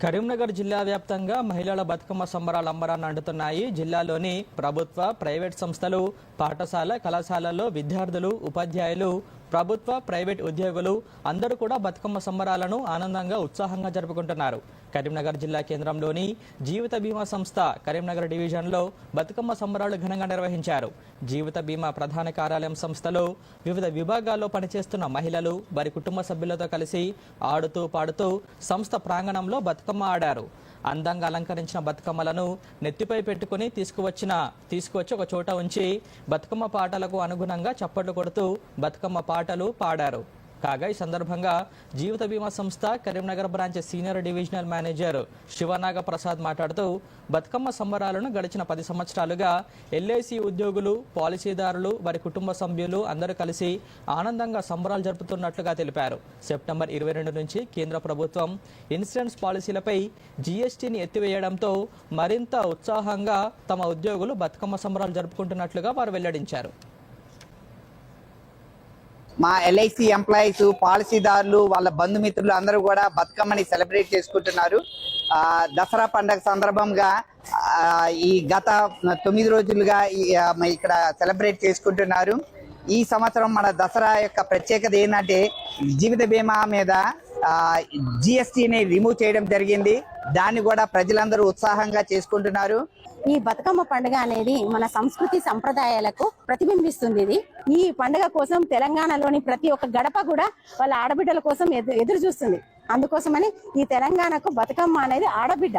కరీంనగర్ జిల్లా వ్యాప్తంగా మహిళల బతుకమ్మ సంబరాలు అంబరాన్ని అంటుతున్నాయి జిల్లాలోని ప్రభుత్వ ప్రైవేట్ సంస్థలు పాఠశాల కళాశాలల్లో విద్యార్థులు ఉపాధ్యాయులు ప్రభుత్వ ప్రైవేట్ ఉద్యోగులు అందరూ కూడా బతుకమ్మ సంబరాలను ఆనందంగా ఉత్సాహంగా జరుపుకుంటున్నారు. కరీంనగర్ జిల్లా కేంద్రంలోని జీవిత బీమా సంస్థ కరీంనగర్ డివిజన్లో బతుకమ్మ సంబరాలు ఘనంగా నిర్వహించారు. జీవిత బీమా ప్రధాన కార్యాలయం సంస్థలో వివిధ విభాగాల్లో పనిచేస్తున్న మహిళలు వారి కుటుంబ సభ్యులతో కలిసి ఆడుతూ పాడుతూ సంస్థ ప్రాంగణంలో బతుకమ్మ ఆడారు. అందంగా అలంకరించిన బతుకమ్మలను నెత్తిపై పెట్టుకుని తీసుకువచ్చిన తీసుకువచ్చి ఒక చోట ఉంచి బతుకమ్మ పాటలకు అనుగుణంగా చప్పట్లు కొడుతూ బతుకమ్మ పాటలు పాడారు. కాగా ఈ సందర్భంగా జీవిత బీమా సంస్థ Karimnagar branch senior divisional manager Sivanaga Prasad మాట్లాడుతూ బతుకమ్మ సంబరాలను గడిచిన పది సంవత్సరాలుగా ఎల్ఐసి ఉద్యోగులు పాలసీదారులు వారి కుటుంబ సభ్యులు అందరూ కలిసి ఆనందంగా సంబరాలు జరుపుతున్నట్లుగా తెలిపారు. సెప్టెంబర్ ఇరవై రెండు నుంచి కేంద్ర ప్రభుత్వం ఇన్సూరెన్స్ పాలసీలపై జీఎస్టీని ఎత్తివేయడంతో మరింత ఉత్సాహంగా తమ ఉద్యోగులు బతుకమ్మ సంబరాలు జరుపుకుంటున్నట్లుగా వారు వెల్లడించారు. మా ఎల్ఐసి ఎంప్లాయీస్ పాలసీదారులు వాళ్ళ బంధుమిత్రులు అందరూ కూడా బతుకమ్మని సెలబ్రేట్ చేసుకుంటున్నారు. దసరా పండగ సందర్భంగా ఈ గత తొమ్మిది రోజులుగా ఈ, ఇక్కడ సెలబ్రేట్ చేసుకుంటున్నారు. ఈ సంవత్సరం మన దసరా యొక్క ప్రత్యేకత ఏంటంటే జీవిత బీమా మీద జిఎస్టీని రిమూవ్ చేయడం జరిగింది. దాన్ని కూడా ప్రజలందరూ ఉత్సాహంగా చేసుకుంటున్నారు. ఈ బతుకమ్మ పండుగ అనేది మన సంస్కృతి సంప్రదాయాలకు ప్రతిబింబిస్తుంది ఇది. ఈ పండుగ కోసం తెలంగాణలోని ప్రతి ఒక్క గడప కూడా వాళ్ళ ఆడబిడ్డల కోసం ఎదురు చూస్తుంది. అందుకోసమని ఈ తెలంగాణకు బతుకమ్మ అనేది ఆడబిడ్డ.